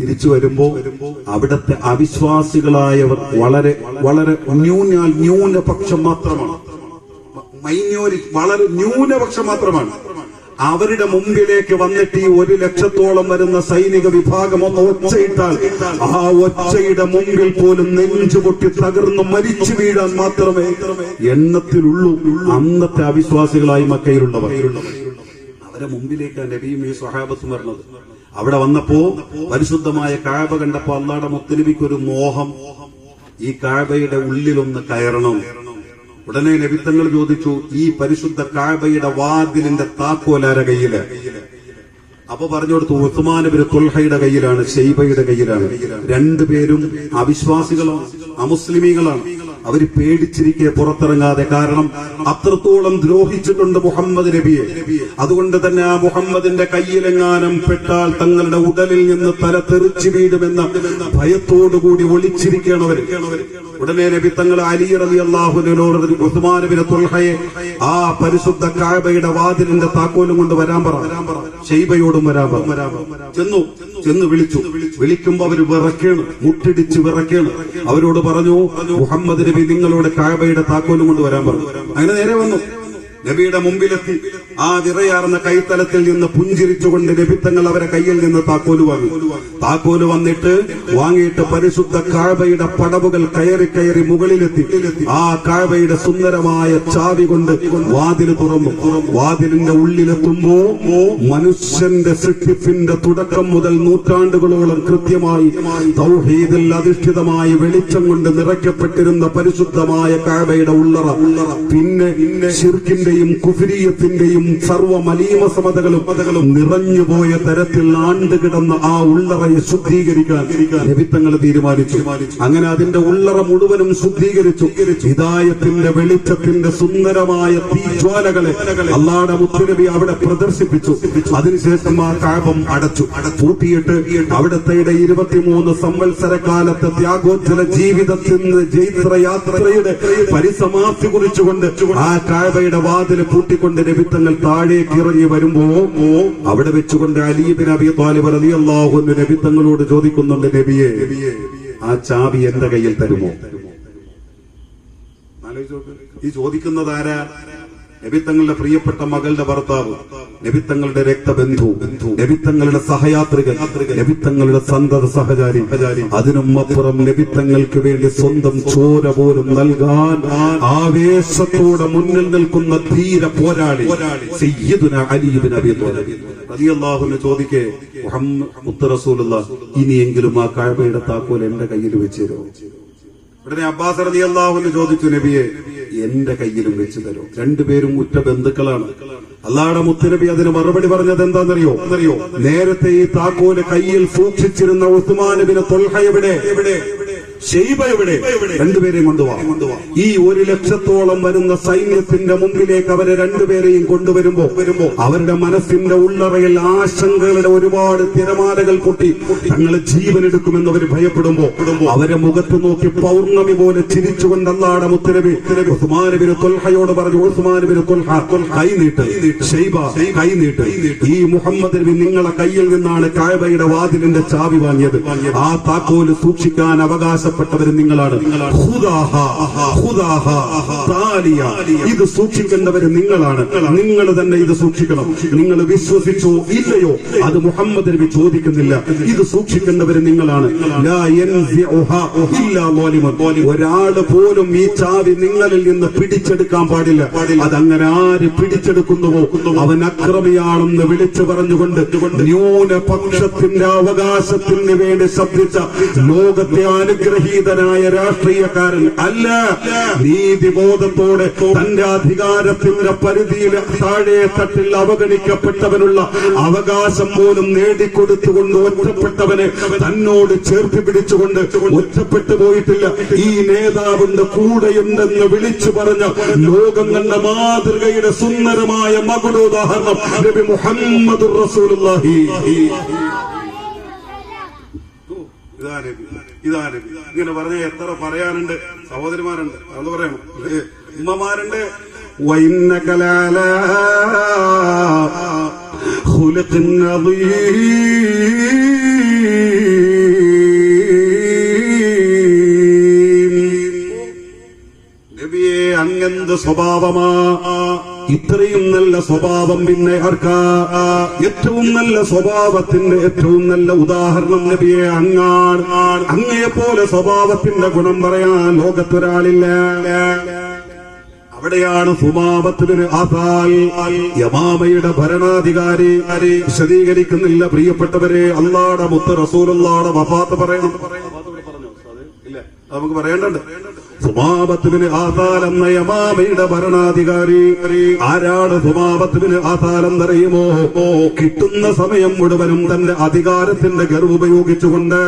തിരിച്ചു വരുമ്പോ അവിടത്തെ അവിശ്വാസികളായവർ വളരെ വളരെ ന്യൂനാൽ ന്യൂനപക്ഷം മാത്രമാണ്. മൈന്യൂരി വളരെ ന്യൂനപക്ഷം മാത്രമാണ്. അവരുടെ മുമ്പിലേക്ക് വന്നിട്ട് ഈ ഒരു ലക്ഷത്തോളം വരുന്ന സൈനിക വിഭാഗം ഒന്ന് ഒച്ചയിട്ടാൽ ആ ഒച്ചയുടെ മുമ്പിൽ പോലും നെഞ്ചു പൊട്ടി തകർന്ന് മരിച്ചു വീഴാൻ മാത്രമേ എണ്ണത്തിലുള്ളൂ. അന്നത്തെ അവിശ്വാസികളായി മക്കയിലുള്ളവർ. അവരെ മുമ്പിലേക്കാണ് നബിയും ഈ സ്വഹാബത്തും വരുന്നത്. അവിടെ വന്നപ്പോ പരിശുദ്ധമായ കാബ കണ്ടപ്പോ അള്ളാടെ മുത്തലിബിക്ക് ഒരു മോഹം. ഈ കാബയുടെ ഉള്ളിലൊന്ന് കയറണം. ഉടനെ നബിത്തങ്ങൾ ചോദിച്ചു ഈ പരിശുദ്ധ കാബയുടെ വാതിലിന്റെ താക്കോലാര കയ്യിൽ? അപ്പൊ പറഞ്ഞു കൊടുത്തു ഉസ്മാൻ ബിൻ തുൽഹയുടെ കയ്യിലാണ് ഷെയ്ബയുടെ കയ്യിലാണ്. രണ്ടുപേരും അവിശ്വാസികളാണ് അമുസ്ലിമീകളാണ് അവർ പേടിച്ചിരിക്കെ പുറത്തിറങ്ങാതെ കാരണം അത്രത്തോളം ദ്രോഹിച്ചിട്ടുണ്ട് മുഹമ്മദ് നബിയെ. അതുകൊണ്ട് തന്നെ ആ മുഹമ്മദിന്റെ കയ്യിലെങ്ങാനും പെട്ടാൽ തങ്ങളുടെ ഉടലിൽ നിന്ന് തല തെറിച്ചു വീടുമെന്ന ഭയത്തോടുകൂടി ഒളിച്ചിരിക്കുകയാണ് അവർ. ഉടനെ നബി തങ്ങൾ അലി റബി അള്ളാഹുനോട് ഉസ്മാനബിന് ആ പരിശുദ്ധ കാബയുടെ വാതിലിന്റെ താക്കോലും കൊണ്ട് വരാൻ പറ. ഷെയ്ബയോടും വരാൻ പറ. ചെന്നു. ചെന്ന് വിളിച്ചു. വിളിക്കുമ്പോ അവർ വിറക്കേണ്. മുട്ടിടിച്ച് വിറക്കേണ്. അവരോട് പറഞ്ഞു മുഹമ്മദ് നബി നിങ്ങളോട് കായബയുടെ താക്കോലും കൊണ്ട് വരാൻ പറഞ്ഞു. അങ്ങനെ നേരെ വന്നു. നബിയുടെ മുമ്പിലെത്തി. ആ വിറയാർന്ന കൈത്തലത്തിൽ നിന്ന് പുഞ്ചിരിച്ചുകൊണ്ട് നബിത്തങ്ങൾ അവരെ കയ്യിൽ നിന്ന് താക്കോൽ വാങ്ങി. താക്കോൽ വന്നിട്ട് വാങ്ങിയിട്ട് പരിശുദ്ധ കാഴ്വയുടെ പടവുകൾ കയറി കയറി മുകളിലെത്തി. ആ കാഴ്വയുടെ സുന്ദരമായ ചാവി കൊണ്ട് വാതിൽ തുറന്നു. വാതിലിന്റെ ഉള്ളിലെത്തുമ്പോ മനുഷ്യന്റെ സൃഷ്ടിപ്പിന്റെ തുടക്കം മുതൽ നൂറ്റാണ്ടുകളോളം കൃത്യമായി തൗഹീദിൽ അധിഷ്ഠിതമായ വെളിച്ചം കൊണ്ട് നിറയ്ക്കപ്പെട്ടിരുന്ന പരിശുദ്ധമായ കാഴ്വയുടെ ഉള്ളറ. പിന്നെ ഷിർക്കിന്റെയും കുഫിരീയത്തിന്റെയും സർവ മലീമസമതകളും നിറഞ്ഞുപോയ തരത്തിൽ ആണ്ടുകിടന്ന ആ ഉള്ളറയെ ശുദ്ധീകരിക്കാൻ രവിത്തങ്ങൾ തീരുമാനിച്ചു. അങ്ങനെ അതിന്റെ ഉള്ളറ മുഴുവനും ശുദ്ധീകരിച്ചു. ഹിതായത്തിന്റെ വെളിച്ചത്തിന്റെ സുന്ദരമായ തീജ്വാലകളെ അള്ളാടെ മുത്തുനബി അവിടെ പ്രദർശിപ്പിച്ചു. അതിനുശേഷം ആ കാപം അടച്ചു. പൂട്ടിയിട്ട് അവിടത്തെ ഇരുപത്തിമൂന്ന് സംവത്സര കാലത്തെ ത്യാഗോജ്വല ജീവിതത്തിന്റെ ജൈത്രയാത്രയുടെ പരിസമാപ്തി കുറിച്ചുകൊണ്ട് ആ കാബയുടെ വാതിൽ പൂട്ടിക്കൊണ്ട് നബിത്തങ്ങൾ താഴേക്ക് ഇറങ്ങി വരുമ്പോ അവിടെ വെച്ചുകൊണ്ട് Ali bin Abi Talib Ali അള്ളാഹു നബിത്തങ്ങളോട് ചോദിക്കുന്നുണ്ട് നബിയെ ആ ചാവി എന്റെ കയ്യിൽ തരുമോ. ഈ ചോദിക്കുന്നത് ആരാ നബിത്തങ്ങളുടെ പ്രിയപ്പെട്ട മകളുടെ ഭർത്താവ്. നബിത്തങ്ങളുടെ രക്തബന്ധു. നബിത്തങ്ങളുടെ സഹയാത്രികൻ. നബിത്തങ്ങളുടെ സന്തത സഹചാരി. അതിനും അപ്പുറം നബിത്തങ്ങൾക്ക് വേണ്ടി സ്വന്തം ചോര പോലും നൽകാൻ ആവേശത്തോടെ മുന്നിൽ നിൽക്കുന്ന ധീര പോരാളി റളിയല്ലാഹുവിനെ ചോദിക്കേ മുഹമ്മദ് ഇനിയെങ്കിലും ആ കാഴ്ബയുടെ താക്കോൽ എന്റെ കയ്യിൽ വെച്ച് തരുമോ? ഉടനെ അബ്ബാസ് റതി അള്ളാഹുവിന് ചോദിച്ചു നബിയെ എന്റെ കയ്യിലും വെച്ച് തരും? രണ്ടുപേരും ഉറ്റ ബന്ധുക്കളാണ്. അള്ളാടെ മുത്തുനബി അതിന് മറുപടി പറഞ്ഞത് എന്താണെന്നറിയോ? അറിയോ നേരത്തെ ഈ താക്കോൽ കയ്യിൽ സൂക്ഷിച്ചിരുന്ന ഉസ്മാനുബിന് തൊൽഹ എവിടെ എവിടെ? ഷെയ്ബ എവിടെ? രണ്ടുപേരെയും കൊണ്ടുപോവാം ഈ ഒരു ലക്ഷത്തോളം വരുന്ന സൈന്യത്തിന്റെ മുമ്പിലേക്ക് അവരെ രണ്ടുപേരെയും കൊണ്ടുവരുമ്പോ വരുമ്പോ അവരുടെ മനസ്സിന്റെ ഉള്ളറയിൽ ആശങ്കകളുടെ ഒരുപാട് തിരമാലകൾ പൊട്ടി തങ്ങൾ ജീവനെടുക്കുമെന്ന് അവർ ഭയപ്പെടുമ്പോ അവരെ മുഖത്ത് നോക്കി പൗർണമി പോലെ ചിരിച്ചുകൊണ്ട് അല്ലാടെ മുത്തരബി ഉസ്മാനബിന് തൊൽഹയോട് പറഞ്ഞു ഉസ്മാനബിന് തൊൽഹ കൈ നീട്ട്. ഷെയ്ബ കൈ നീട്ട്. ഈ മുഹമ്മദ് നബി നിങ്ങളെ കയ്യിൽ നിന്നാണ് കായബയുടെ വാതിലിന്റെ ചാവി വാങ്ങിയത്. ആ താക്കോൽ സൂക്ഷിക്കാൻ അവകാശപ്പെട്ടവർ നിങ്ങളാണ്. ഇത് സൂക്ഷിക്കേണ്ടവര് നിങ്ങളാണ്. നിങ്ങൾ തന്നെ ഇത് സൂക്ഷിക്കണം. നിങ്ങൾ വിശ്വസിച്ചോ ഇല്ലയോ അത് മുഹമ്മദ് നബി ചോദിക്കുന്നില്ല. ഇത് സൂക്ഷിക്കേണ്ടവര് നിങ്ങളാണ്. ഒരാൾ പോലും ഈ ചാവി നിങ്ങളിൽ നിന്ന് പിടിച്ചെടുക്കാൻ പാടില്ല. അതങ്ങനെ ആര് പിടിച്ചെടുക്കുന്നുവോ? അവൻ അക്രമിയാണെന്ന് വിളിച്ചു പറഞ്ഞുകൊണ്ട് ന്യൂനപക്ഷത്തിന്റെ അവകാശത്തിന് വേണ്ടി ശബ്ദിച്ച ലോകത്തെ അനുഗ്രഹീതനായ രാഷ്ട്രീയക്കാരൻ അല്ല. നീതിബോധത്തോടെ തന്റെ അധികാരത്തിന്റെ പരിധിയിൽ താഴെ തട്ടിൽ അവഗണിക്കപ്പെട്ടവനുള്ള അവകാശം പോലും നേടിക്കൊടുത്തുകൊണ്ട് ഒറ്റപ്പെട്ടവനെ തന്നോട് ചേർത്ത് പിടിച്ചുകൊണ്ട് ഒറ്റപ്പെട്ടു പോയിട്ടില്ല. ഈ നേതാവിന്റെ കൂടെയുണ്ടെന്ന് വിളിച്ചു പറഞ്ഞ ലോകം കണ്ട മാതൃകയുടെ സുന്ദരമായ മകുടോദാഹരണം നബി മുഹമ്മദ് റസൂലുള്ളാഹി. ഇതാ. നബി ഇങ്ങനെ പറഞ്ഞ എത്ര പറയാനുണ്ട്. സഹോദരിമാരുണ്ട്. അത് പറയാം ഉമ്മമാരുണ്ട്. നബിയെ അങ്ങെന്ത് സ്വഭാവമാ? ഇത്രയും നല്ല സ്വഭാവം പിന്നെ ആർക്കാ? ഏറ്റവും നല്ല സ്വഭാവത്തിന്റെ ഏറ്റവും നല്ല ഉദാഹരണം നബിയെ അങ്ങാണ്. അങ്ങയെ പോലെ സ്വഭാവത്തിന്റെ ഗുണം പറയാൻ ലോകത്തൊരാളില്ല. അവിടെയാണ് സുമാപത്തിന് ആസാൽ. യമാമയുടെ ഭരണാധികാരി വിശദീകരിക്കുന്നില്ല. പ്രിയപ്പെട്ടവരെ അള്ളാടെ മുത്ത് റസൂലുള്ളാടെ വഫാത്ത് പറയണം. നമുക്ക് പറയേണ്ടത് സുമാപത്തിന് ആസാൽ എന്ന യമാമയുടെ ഭരണാധികാരി. ആരാണ് സുമാപത്തിന് ആസാൽ എന്നറിയുമോ കിട്ടുന്ന സമയം മുഴുവനും തന്റെ അധികാരത്തിന്റെ ഗർവ് ഉപയോഗിച്ചുകൊണ്ട്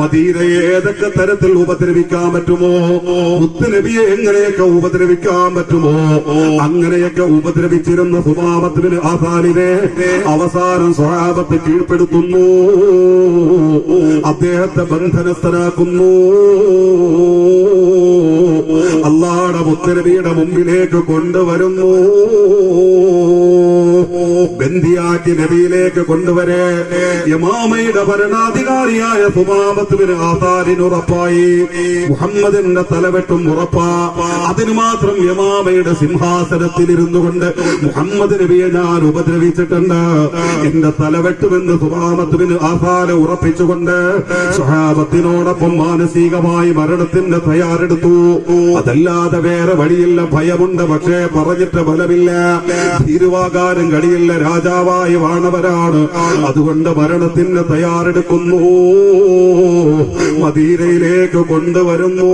മദീനയെ ഏതൊക്കെ തരത്തിൽ ഉപദ്രവിക്കാൻ പറ്റുമോ? മുത്തുനബിയെ എങ്ങനെയൊക്കെ ഉപദ്രവിക്കാൻ പറ്റുമോ? അങ്ങനെയൊക്കെ ഉപദ്രവിച്ചിരുന്ന സുമാപത്തിന് ആസാലിനെ അവസാനം സ്വഹാബത്ത് കീഴ്പ്പെടുത്തുന്നു. അദ്ദേഹത്തെ ബന്ധനസ്ഥനാക്കുന്നു. അള്ളാടെ മുത്തരവിയുടെ മുമ്പിലേക്ക് കൊണ്ടുവരുന്നു. ബന്ദിയാക്കി നബിയിലേക്ക് കൊണ്ടുവരെ. യമാമയുടെ ഭരണാധികാരിയായ സുമാമത്തുവിന് ആസാരിനുറപ്പായി മുഹമ്മദിന്റെ തലവെട്ടും ഉറപ്പാ. അതിനു മാത്രം യമാമയുടെ സിംഹാസനത്തിൽ ഇരുന്നു കൊണ്ട് മുഹമ്മദ് നബിയെ ഞാൻ ഉപദ്രവിച്ചിട്ടുണ്ട്. എന്റെ തലവെട്ടുമെന്ന് സുമാമത്തുവിന് ആസാര ഉറപ്പിച്ചുകൊണ്ട് സ്വഹാബത്തിനോടൊപ്പം മാനസികമായി മരണത്തിന്റെ തയ്യാറെടുത്തു. അതല്ലാതെ വേറെ വഴിയില്ല. ഭയമുണ്ട്. പക്ഷേ പറഞ്ഞിട്ട് ഫലമില്ല. ഭീരുവാകാനും കഴിയില്ല രാജാവായി വാണവരാണ്. അതുകൊണ്ട് മരണത്തിന് തയ്യാറെടുക്കുന്നു. മദീനയിലേക്ക് കൊണ്ടുവരുന്നു.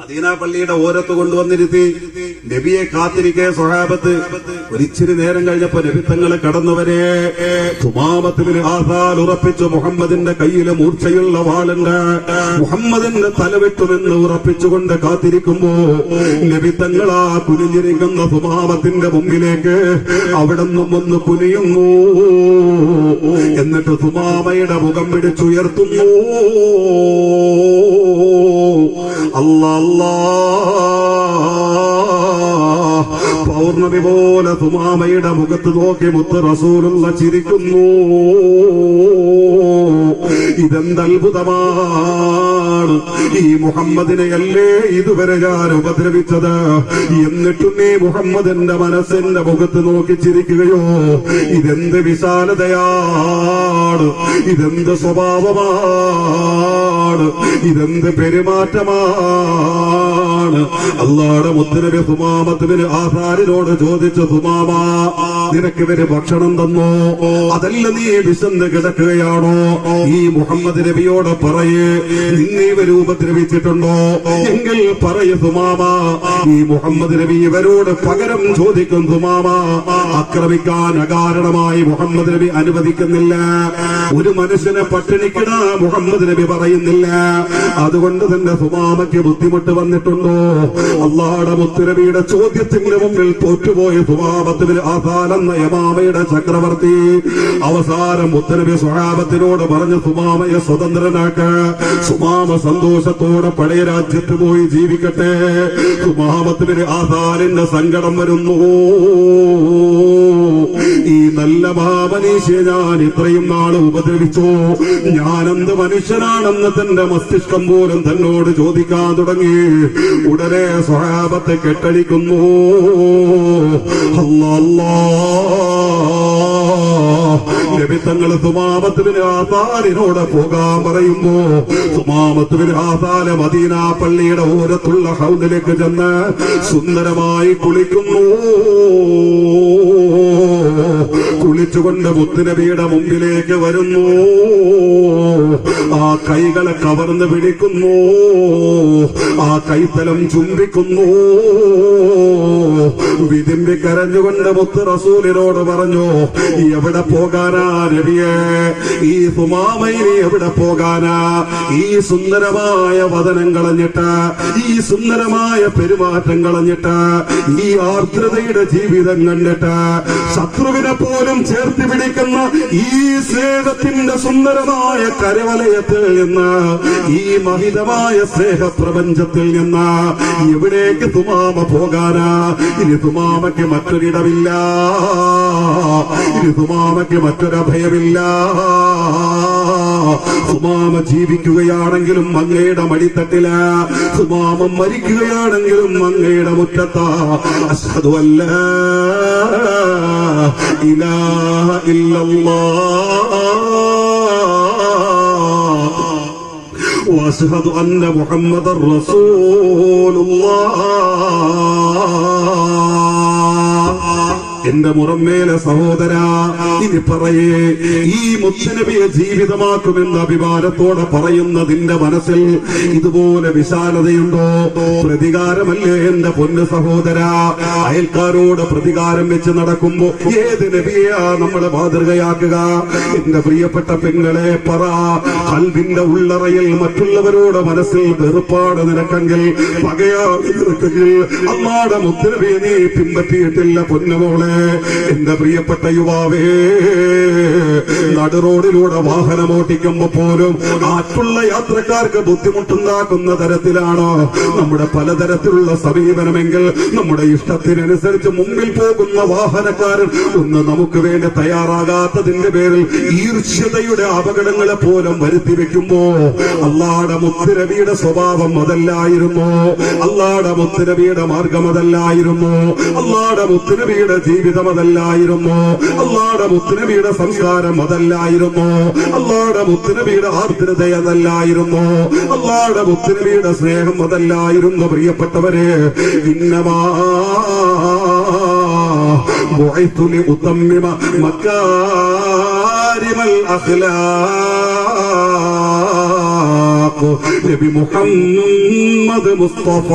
മദീന പള്ളിയുടെ ഓരത്ത് കൊണ്ടുവന്നിരുത്തി. നബിയെ കാത്തിരിക്കെ സ്വഹാബത്ത്. ഒരിച്ചിരി നേരം കഴിഞ്ഞപ്പോ നബിത്തങ്ങളെ കടന്നുവരെ സുമാമത്തിന് ആസാൽ ഉറപ്പിച്ചു മുഹമ്മദിന്റെ കയ്യിലെ മൂർച്ചയുള്ള വാളുണ്ട് മുഹമ്മദിന്റെ തലവെട്ടുമെന്ന് ഉറപ്പിച്ചുകൊണ്ട് കാത്തിരിക്കുമ്പോ നബിത്തങ്ങളാ കുനിഞ്ഞിരിക്കുന്ന സുമാമത്തിന്റെ മുമ്പിലേക്ക് അവിടെ നിന്നും ഒന്ന് കുനിയുന്നു. എന്നിട്ട് സുമാമയുടെ മുഖം പിടിച്ചുയർത്തുന്നു. അല്ലാ. പൗർണമി പോലെ തുമാമയുടെ മുഖത്ത് നോക്കി മുത്ത് റസൂലുള്ള ചിരിക്കുന്നു. ഇതെന്തത്ഭുതമാണ്. ഈ മുഹമ്മദിനെയല്ലേ ഇതുവരെ ഞാൻ ഉപദ്രവിച്ചത്? എന്നിട്ടും നീ മുഹമ്മദിന്റെ മനസ്സിന്റെ മുഖത്ത് നോക്കി ചിരിക്കുകയോ? ഇതെന്ത് വിശാലതയാണ്? ഇതെന്ത് സ്വഭാവമാണ്? ഇതെന്ത് പെരുമാറ്റമാണ്? അള്ളാടെ മുത്തനബി സുമാമത്തിന് ആസാരിനോട് ചോദിച്ച സുമാമ നിനക്ക് ഇവർ ഭക്ഷണം തന്നോ? അതല്ല നീ വിശന്ന് കിടക്കുകയാണോ? ഈ മുഹമ്മദ് നബിയോട് പറയേ നിന്നെ ഇവ രൂപദ്രവിച്ചിട്ടുണ്ടോ? എങ്കിൽ പറയ സുമാമ ഈ മുഹമ്മദ് നബി ഇവരോട് പകരം ചോദിക്കും സുമാമ ആക്രമിക്കാൻ അകാരണമായി മുഹമ്മദ് നബി അനുവദിക്കുന്നില്ല. ഒരു മനുഷ്യനെ പട്ടിണിക്കണ മുഹമ്മദ് നബി പറയുന്നില്ല. അതുകൊണ്ട് തന്നെ സുമാമയ്ക്ക് ബുദ്ധിമുട്ട് വന്നിട്ടുണ്ടോ? അള്ളാടെ മുത്തുരവിയുടെ ചോദ്യത്തിന്റെ മുമ്പിൽ തോറ്റുപോയ സുമാമത്തിന് ആസാലെന്ന യമാമയുടെ ചക്രവർത്തി. അവസാനം മുത്തനബി സ്വഹാബത്തിനോട് പറഞ്ഞു സുമാമയെ സ്വതന്ത്രനാക്ക. സുമാമ സന്തോഷത്തോടെ പഴയ രാജ്യത്ത് പോയി ജീവിക്കട്ടെ. സുമാമത്തിന് ആസാലിന്റെ സങ്കടം വരുന്നു. ഈ നല്ല മഹാമനീഷിയെ ഞാൻ ഇത്രയും നാൾ ഉപദ്രവിച്ചു? ഞാനെന്ത് മനുഷ്യനാണെന്ന് തന്റെ മസ്തിഷ്കം പോലും തന്നോട് ചോദിക്കാൻ തുടങ്ങി. ഉടനെ സ്വഹാബത്തെ കെട്ടഴിക്കുന്നു. അല്ലാ. ലഭിത്തങ്ങൾ സുമാമത്തുവിന് ആസാലിനോട് പോകാൻ പറയുമ്പോ സുമാമത്തുവിന് ആസാല മദീന പള്ളിയുടെ ഓരത്തുള്ള ഹൗദിലേക്ക് ചെന്ന് സുന്ദരമായി കുളിക്കുന്നു. കുളിച്ചുകൊണ്ട് മുത്തുനബിയുടെ മുമ്പിലേക്ക് വരുന്നു. ആ കൈകളെ കവർന്ന് പിടിക്കുന്നു. ആ കൈത്തലം ചുംബിക്കുന്നു. വിതിമ്പി കരഞ്ഞുകൊണ്ട് മുത്ത് റസൂലിനോട് പറഞ്ഞു എവിടെ പോകാനാ നബിയെ? ഈ സുമാമയിനി എവിടെ പോകാനാ? ഈ സുന്ദരമായ വതനം കളഞ്ഞിട്ട് ഈ സുന്ദരമായ പെരുമാറ്റം കളഞ്ഞിട്ട് ഈ ആർദ്രതയുടെ ജീവിതം കണ്ടിട്ട് ശത്രുവിനെ പോലും ചേർത്ത് പിടിക്കുന്ന ഈ സ്നേഹത്തിന്റെ സുന്ദരമായ കരവലയത്തിൽ നിന്ന് ഈ മഹിതമായ സ്നേഹപ്രപഞ്ചത്തിൽ നിന്ന് എവിടേക്ക് തുമാമ പോകാനാ. ഇനി തുമാമയ്ക്ക് മറ്റൊരിടമില്ല ഇനി തുമാമയ്ക്ക് മറ്റൊരഭയമില്ല. സുമാമ ജീവിക്കുകയാണെങ്കിലും അങ്ങയുടെ മടിത്തട്ടില. സുമാമ മരിക്കുകയാണെങ്കിലും അങ്ങയുടെ മുറ്റത്താ. അഷ്ഹദു إله إلا الله. وأشهد أن محمد رسول الله. എന്റെ മുറമേലെ സഹോദര ഇനി പറയേ ഈ മുത്തനബിയെ ജീവിതമാക്കുമെന്ന് അഭിമാനത്തോടെ പറയുന്നതിന്റെ മനസ്സിൽ ഇതുപോലെ വിശാലതയുണ്ടോ? പ്രതികാരമല്ലേ എന്റെ പൊന്ന് സഹോദര? അയൽക്കാരോട് പ്രതികാരം വെച്ച് നടക്കുമ്പോ ഏത് നബിയാ നമ്മളെ മാതൃകയാക്കുക? എന്റെ പ്രിയപ്പെട്ട പെങ്ങളെ പറ കൽവിന്റെ ഉള്ളറയിൽ മറ്റുള്ളവരോട് മനസ്സിൽ വെറുപ്പാട് നിനക്കെങ്കിൽ പകയാ നിനക്കെങ്കിൽ അമ്മാടെ മുത്തനബിയെ നീ പിൻപറ്റിയിട്ടില്ല പൊന്നുമോളെ. എന്റെ പ്രിയപ്പെട്ട യുവാവേ നടുറോഡിലൂടെ വാഹനം ഓട്ടിക്കുമ്പോ പോലും മറ്റുള്ള യാത്രക്കാർക്ക് ബുദ്ധിമുട്ടുണ്ടാക്കുന്ന തരത്തിലാണോ നമ്മുടെ പലതരത്തിലുള്ള സമീപനമെങ്കിൽ നമ്മുടെ ഇഷ്ടത്തിനനുസരിച്ച് മുമ്പിൽ പോകുന്ന വാഹനക്കാരൻ ഒന്ന് നമുക്ക് വേണ്ടി തയ്യാറാകാത്തതിന്റെ പേരിൽ ഈർഷ്യതയുടെ അപകടങ്ങളെ പോലും വരുത്തി വെക്കുമ്പോ അള്ളാടെ മുത്തുരവിയുടെ സ്വഭാവം അതല്ലായിരുന്നു? അള്ളാടെ മുത്തുരവിയുടെ മാർഗം അതല്ലായിരുന്നു? അള്ളാടെ മുത്തുരവിയുടെ ജീവിതം ജീവിതം അതല്ലായിരുന്നു? അള്ളാടെ മുത്തുനബിയുടെ സംസ്കാരം അതല്ലായിരുന്നു? അള്ളാടെ മുത്തുനബിയുടെ ആർദ്രത അതല്ലായിരുന്നു? അള്ളാടെ മുത്തുനബിയുടെ സ്നേഹം അതല്ലായിരുന്നു പ്രിയപ്പെട്ടവരെ? ഇന്നമാ മക്കാരിമൽ അഖ്ലാഖ് നബി മുഹമ്മദ് മുസ്തഫ.